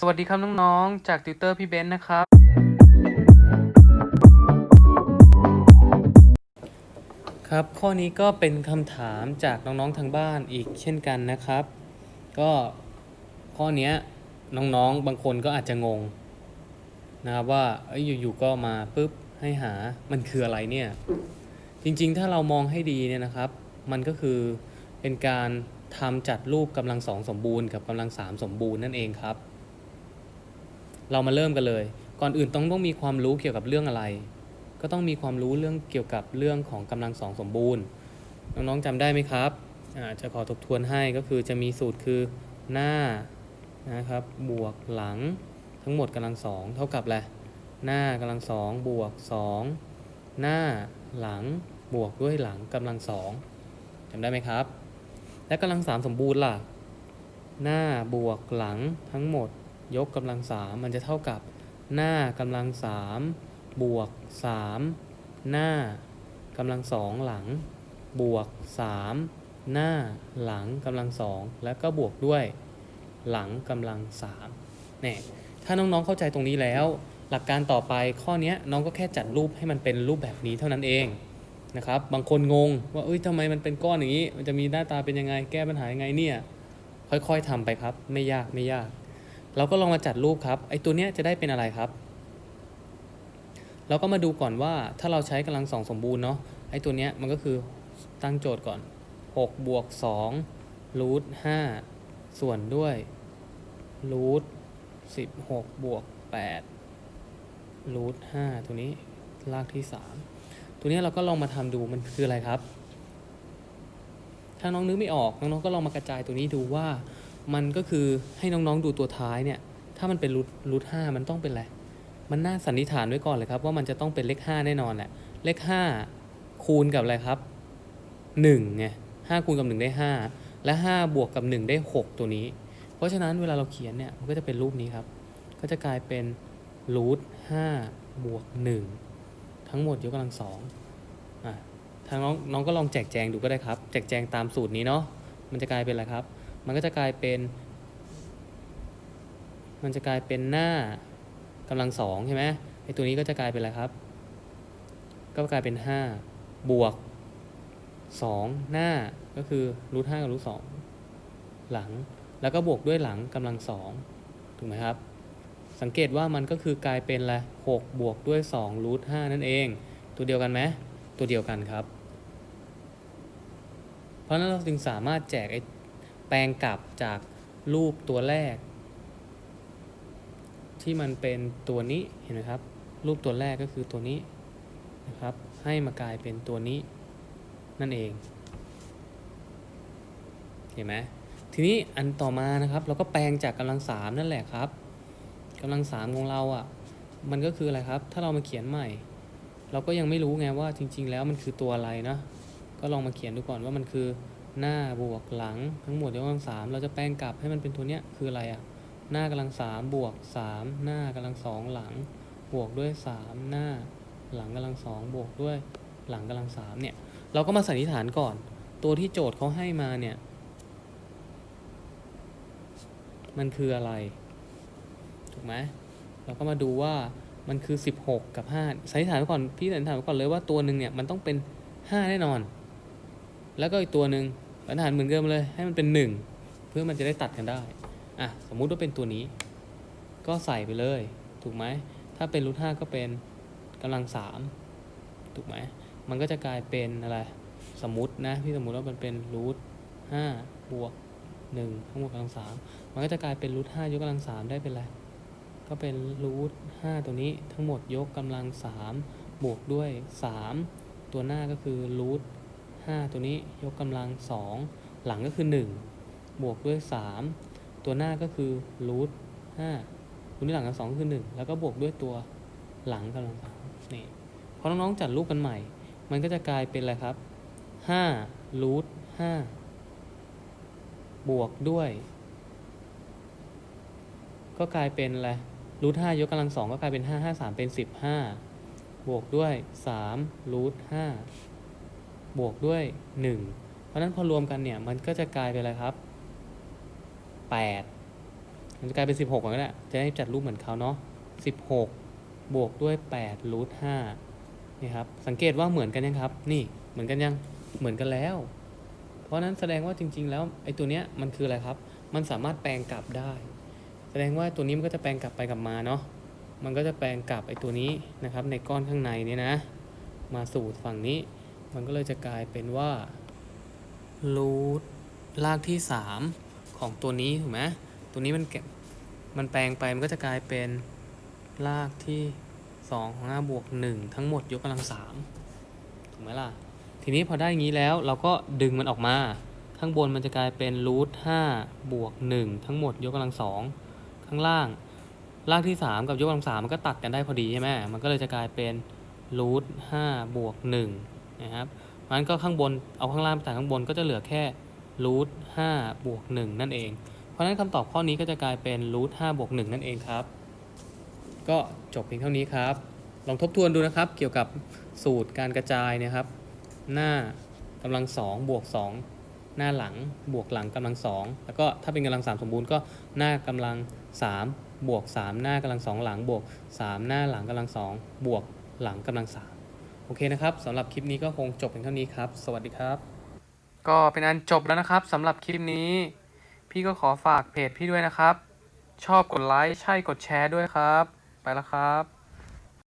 สวัสดีครับน้องๆ จากติวเตอร์พี่เบนซ์นะครับ ครับ ข้อนี้ก็เป็นคำถามจากน้องๆทางบ้านอีกเช่นกันนะครับ ก็ข้อนี้น้องๆ บางคนก็อาจจะงงนะครับว่าออยู่ๆก็มาปุ๊บให้หามันคืออะไรเนี่ย จริงๆ ถ้าเรามองให้ดีเนี่ยนะครับ มันก็คือเป็นการทำจัดรูปกำลังสองสมบูรณ์กับกำลังสามสมบูรณ์นั่นเองครับ เรามาเริ่มกันเลย ก่อนอื่นต้องต้องมีความรู้เกี่ยวกับเรื่องอะไร ก็ต้องมีความรู้เรื่องเกี่ยวกับเรื่องของกำลังสองสมบูรณ์ น้องๆจำได้ไหมครับจะขอทบทวนให้ก็คือจะมีสูตรคือหน้านะครับบวกหลังทั้งหมดกำลังสองเท่ากับอะไรหน้ากำลังสองบวกสองหน้าหลังบวกด้วยหลังกำลังสองจำได้ไหมครับ และกำลังสามสมบูรณ์ล่ะ หน้าบวกหลังทั้งหมด ยกกำลังสามมันจะเท่ากับหน้ากำลังสามบวกสามหน้ากำลังสองหลัง บวกสามหน้าหลังกำลังสองแล้วก็บวกด้วยหลังกำลังสามเนี่ยถ้าน้องๆเข้าใจตรงนี้แล้ว หลักการต่อไปข้อนี้น้องก็แค่จัดรูปให้มันเป็นรูปแบบนี้เท่านั้นเองนะครับบางคนงงว่าเอ้ยทำไมมันเป็นก้อนอย่างนี้ มันจะมีหน้าตาเป็นยังไงแก้ปัญหายังไงเนี่ยค่อยๆทำไปครับ ไม่ยากไม่ยาก เราก็ลองมาจัดรูปครับ ไอตัวเนี้ยจะได้เป็นอะไรครับ เราก็มาดูก่อนว่าถ้าเราใช้กำลังสองสมบูรณ์เนาะ ไอตัวเนี้ยมันก็คือตั้งโจทย์ก่อน6บวก2รูท5ส่วนด้วยรูท16บวก8รูท5ตัวนี้รากที่ 3 ตัวนี้เราก็ลองมาทำดูมันคืออะไรครับ ถ้าน้องนึกไม่ออก น้องๆก็ลองมากระจายตัวนี้ดูว่า มันก็คือให้น้องๆดูตัวท้ายเนี่ย ถ้ามันเป็นรูทรูทห้ามันต้องเป็นอะไร มันน่าสันนิษฐานไว้ก่อนเลยครับ ว่ามันจะต้องเป็นเลขห้าแน่นอนแหละ เลขห้าคูณกับอะไรครับหนึ่งไงห้าคูณกับหนึ่งได้ห้าและห้าบวกกับหนึ่งได้หกตัวนี้ เพราะฉะนั้นเวลาเราเขียนเนี่ยมันก็จะเป็นรูปนี้ครับ ก็จะกลายเป็นรูทห้าบวกหนึ่งทั้งหมดยกกำลังสองอะทางน้องน้องก็ลองแจกแจงดูก็ได้ครับ แจกแจงตามสูตรนี้เนาะมันจะกลายเป็นอะไรครับ มันก็จะกลายเป็น มันจะกลายเป็นหน้ากำลังสองใช่ไหมไอตัวนี้ก็จะกลายเป็นอะไรครับ ก็กลายเป็น 5 บวก 2 หน้าก็คือรูทห้ากับรูทสองหลัง แล้วก็บวกด้วยหลังกำลังสองถูกไหมครับ สังเกตว่ามันก็คือกลายเป็นอะไรหกบวกด้วย2รูทห้านั่นเอง ตัวเดียวกันไหมตัวเดียวกันครับ เพราะนั้นเราจึงสามารถแจกไอ แปลงกลับจากรูปตัวแรก ที่มันเป็นตัวนี้เห็นไหมครับ รูปตัวแรกก็คือตัวนี้นะครับ ให้มากลายเป็นตัวนี้นั่นเอง เห็นไหมทีนี้อันต่อมานะครับ เราก็แปลงจากกำลังสามนั่นแหละครับกำลังสามของเราอะ่ะ มันก็คืออะไรครับ ถ้าเรามาเขียนใหม่ เราก็ยังไม่รู้ไงว่าจริง ๆ แล้วมันคือตัวอะไรนะก็ลองมาเขียนดูก่อนว่ามันคือ หน้าบวกหลังทั้งหมดยกกำลังสามเราจะแปลงกลับให้มันเป็นตัวเนี้ยคืออะไรอะ่ะหน้ากำลังสามบวกสามหน้ากำลังสองหลัง บวกด้วยสามหน้า หลังกำลังสองบวกด้วยหลังกำลังสามเนี่ย เราก็มาสันนิษฐานก่อน ตัวที่โจทย์เขาให้มาเนี่ย มันคืออะไร ถูกไหมเราก็มาดูว่ามันคือ 16 กับ 5สันนิษฐานไว้ก่อนพี่สันนิษฐานไว้ก่อนเลยว่าตัวหนึ่งเนี่ยมันต้องเป็น 5 แน่นอน แล้วก็อีกตัวหนึ่ง สันนิษฐานเหมือนเดิมเลยให้มันเป็น1เพื่อมันจะได้ตัดกันได้อะสมมุติว่าเป็นตัวนี้ ก็ใส่ไปเลย ถูกไหมถ้าเป็นรูทห้าก็เป็นกำลังสามถูกไหมมันก็จะกลายเป็นอะไรสมมตินะพี่สมมติว่ามันเป็นรูทห้าบวกหนึ่งทั้งหมดกำลังสามมันก็จะกลายเป็นรูทห้ายกกำลังสามได้เป็นอะไรก็เป็นรูทห้าตัวนี้ทั้งหมดยกกำลังสามบวกด้วยสามตัวหน้าก็คือรูท ห้าตัวนี้ยกกำลังสองหลังก็คือหนึ่งบวกด้วยสามตัวหน้าก็คือรูทห้ารูทที่หลังกับสองคือหนึ่งแล้วก็บวกด้วยตัวหลังกำลังสามนี่พอน้องๆจัดรูปกันใหม่ มันก็จะกลายเป็นอะไรครับห้ารูทห้าบวกด้วย ก็กลายเป็นอะไรรูทห้ายกกำลังสองก็กลายเป็นห้าห้าสามเป็นสิบห้าบวกด้วยสามรูทห้า บวกด้วยหนึ่งเพราะนั้นพอรวมกันเนี่ยมันก็จะกลายเป็นอะไรครับ 8 มันจะกลายเป็น 16ก่อนก็ได้จะได้จัดรูปเหมือนเขาเนาะ16 บวกด้วย8รูท5นี่ครับ สังเกตว่าเหมือนกันยังครับ นี่เหมือนกันยังเหมือนกันแล้ว เพราะนั้นแสดงว่าจริง ๆ แล้วไอ้ตัวเนี้ยมันคืออะไรครับ มันสามารถแปลงกลับได้ แสดงว่าตัวนี้มันก็จะแปลงกลับไปกลับมาเนาะมันก็จะแปลงกลับไอ้ตัวนี้นะครับ ในก้อนข้างในเนี่ยนะ มาสู่ฝั่งนี้ มันก็เลยจะกลายเป็นว่ารูทรากที่ 3 ของตัวนี้ถูกไหมตัวนี้มันเก็บมันแปลงไปมันก็จะกลายเป็นรากที่ 2 ของห้าบวก 1 ทั้งหมดยกกำลัง3ถูกไหมล่ะ ทีนี้พอได้อย่างนี้แล้วเราก็ดึงมันออกมา ข้างบนมันจะกลายเป็นรูท5บวก 1 ทั้งหมดยกกำลัง2ข้างล่างรากที่ 3 กับยกกำลัง3มันก็ตัดกันได้พอดีใช่ไหมมันก็เลยจะกลายเป็นรูท5บวก 1 นะครับเพราะฉะนั้นก็ข้างบนเอาข้างล่างไปตัดข้างบนก็จะเหลือแค่รูท5บวก1นั่นเอง เพราะฉะนั้นคำตอบข้อนี้ก็จะกลายเป็นรูท5บวก1นั่นเองครับ ก็จบเพียงเท่านี้ครับ ลองทบทวนดูนะครับ เกี่ยวกับสูตรการกระจายนะครับ หน้ากำลังสองบวกสองหน้าหลังบวกหลังกำลังสองแล้วก็ถ้าเป็นกำลังสามสมบูรณ์ก็หน้ากำลังสามบวกสามหน้ากำลังสองหลังบวกสามหน้าหลังกำลังสองบวกหลังกำลังสาม โอเคนะครับสำหรับคลิปนี้ก็คงจบเพียงเท่านี้ครับ สวัสดีครับ ก็เป็นอันจบแล้วนะครับสำหรับคลิปนี้ พี่ก็ขอฝากเพจพี่ด้วยนะครับ ชอบกดไลค์ใช่กดแชร์ด้วยครับ ไปแล้วครับ